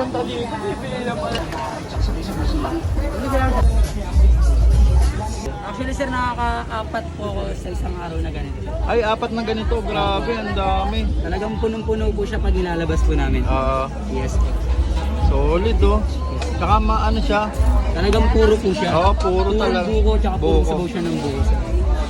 punta dito. Bibili na pala. Actually sir, nakaka-apat po ako sa isang araw na ganito. Ay, apat na ganito. Grabe, ang dami. Talagang punong-puno po siya pag nilalabas po namin. Ah, Yes. solid oh. Saka maano siya. Talagang puro po siya. Oo, puro talaga. buko, tsaka puro Buko. sabaw siya ng buko. sir.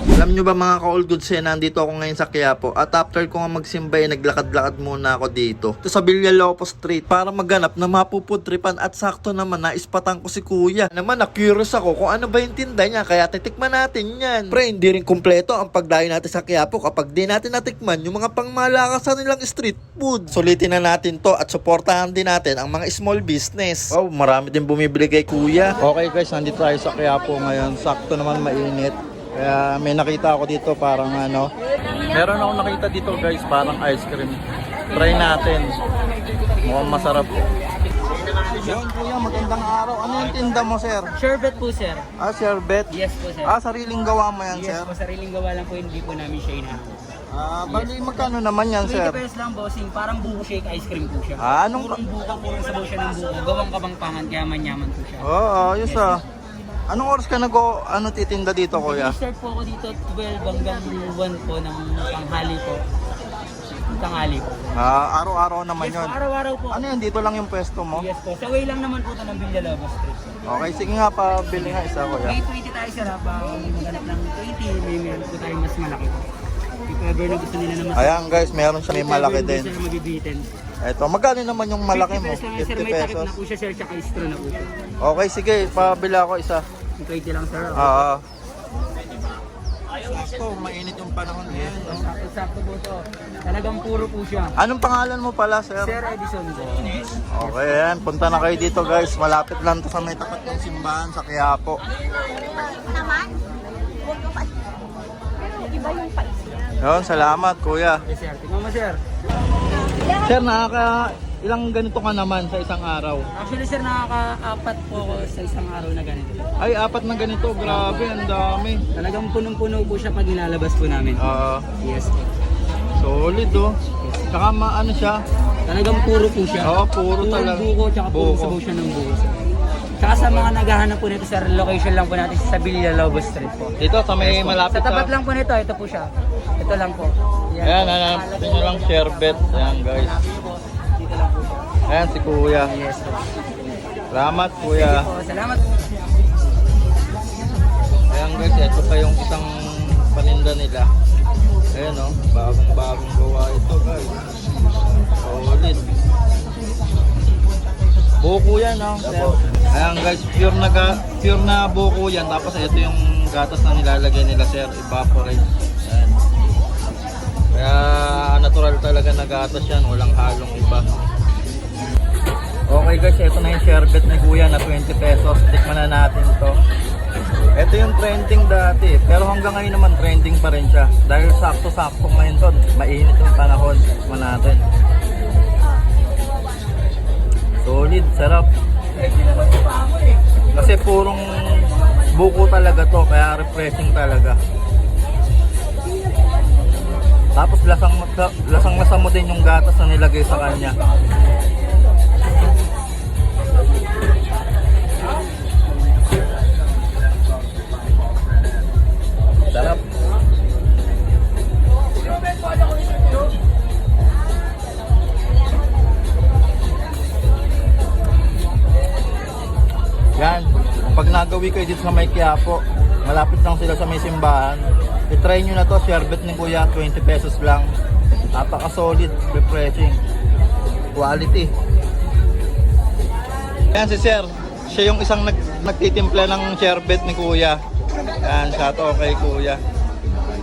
Alam nyo ba mga ka-all goods eh, nandito ako ngayon sa Quiapo at after ko nga magsimba eh, naglakad-lakad muna ako dito. Ito sa Villalopo Street para maghanap na mapuputripan at sakto naman naispatan ko si kuya. Naman na-curious ako kung ano ba yung tinda niya kaya titikman natin yan. Pre, hindi rin kumpleto ang pagdayo natin sa Quiapo kapag di natin natikman yung mga pangmalakasan nilang street food. Sulitin na natin to at suportahan din natin ang mga small business. Wow, marami din bumibili kay kuya. Okay guys, nandito tayo sa Quiapo ngayon. Sakto naman mainit. Kaya may nakita ako dito parang ano. Meron ako nakita dito guys, parang ice cream. Try natin. Mukhang masarap. Yun kuya, magandang araw. Ano yung tinda mo sir? Sherbet po sir. Ah, sherbet. Yes po sir. Ah, sariling gawa mo yan yes sir? po, sariling gawa lang po, hindi po namin siya inahaw. Ah, bali magkano naman yan 20 sir? pesos lang bossing, parang buko shake ice cream po siya. Ah, anong... Purong buko, purong sabaw siya ng buko. Gawang kabangpangan, kaya manyaman po siya. Oo, oh, ayos ah. Anong oras ka nag ano titinda dito kuya? Start po ako dito 12 hanggang 1 po ng tanghali po. Tanghali po. Ah, araw-araw naman Yes po, yun. araw-araw po. Ano yun, dito lang yung pwesto mo? Yes po. Sa way lang naman po ito ng Villalobos Street. Okay, sige nga pa, bili nga isa kuya. May 20 tayo sa rapa. Maghanap ng 20, may meron po tayong mas malaki. If ever na gusto nila na mas Ayan guys, meron siya may malaki din. Sila mabibitin. Eto, magkano naman yung malaki 50 mo? pesos lang yan, sir. 50 May takip pesos. na po siya, sir. Tsaka straw na po. Okay, sige, pabila ako isa. Yung 20 lang, sir. Ah. Sakto, mainit yung panahon ngayon. no? Sakto-sakto po ito. Talagang puro po siya. Anong pangalan mo pala, sir? Sir Edison po. Okay, ayan. Punta na kayo dito, guys. Malapit lang to sa may tapat ng simbahan sa Quiapo. naman. Huwag yung pa. Pero iba yung pais niya. Yun, salamat, kuya. Yes, sir. Tingnan mo, sir. Sir, nakaka... Ilang ganito ka naman sa isang araw? Actually, sir, nakaka-apat po ako sa isang araw na ganito. Ay, apat na ganito. Grabe, ang dami. Talagang punong-puno po siya pag nilalabas po namin. Ah, Yes po. solid, oh. Saka maano siya. Talagang puro po siya. Oo, puro Purong talaga. buko, tsaka puro Buko. sabaw siya ng buko. sir. Tsaka sa mga naghahanap po nito, sir, location lang po natin sa Villalobos Street po. Dito, sa may malapit Sa tapat lang po nito, ito po siya. Ito lang po. Ayan, hanapin nyo lang sherbet. Ayan, guys. Ayan, si kuya. Yes po. Salamat, kuya. Po, salamat. Ayan, guys. Ito pa yung isang paninda nila. Ayan, oh. Bagong-bagong gawa ito, guys. Solid. Buko yan, oh. sir. Ayan, guys. Pure na, pure na buko yan. Tapos ito yung gatas na nilalagay nila, sir. Evaporate. Ayan. Kaya natural talaga na gatas yan. Walang halong iba. Guys, ito na yung sherbet ni Kuya na 20 pesos. Tikman na natin to. Ito yung trending dati, pero hanggang ngayon naman trending pa rin siya. Dahil sakto-sakto ngayon to, mainit yung panahon. Tikman natin. Solid, sarap. Kasi purong buko talaga to, kaya refreshing talaga. Tapos lasang lasang lasa din yung gatas na nilagay sa kanya. Nagawi kayo dito sa may malapit lang sila sa may simbahan. I-try nyo na to, sherbet ni Kuya, 20 pesos lang. Napaka-solid, refreshing. Quality. Yan si Sir. Siya yung isang nag nagtitimpla ng sherbet ni Kuya. Yan, shout out kay Kuya.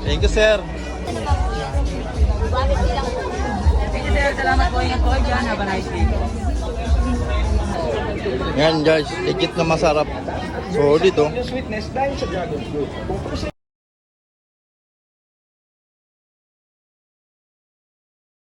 Thank you, Sir. Thank you, sir. Salamat po. Ingat po kayo dyan. Have a nice day. Yan guys, legit na masarap. Solid oh. sweetness dahil sa dragon fruit.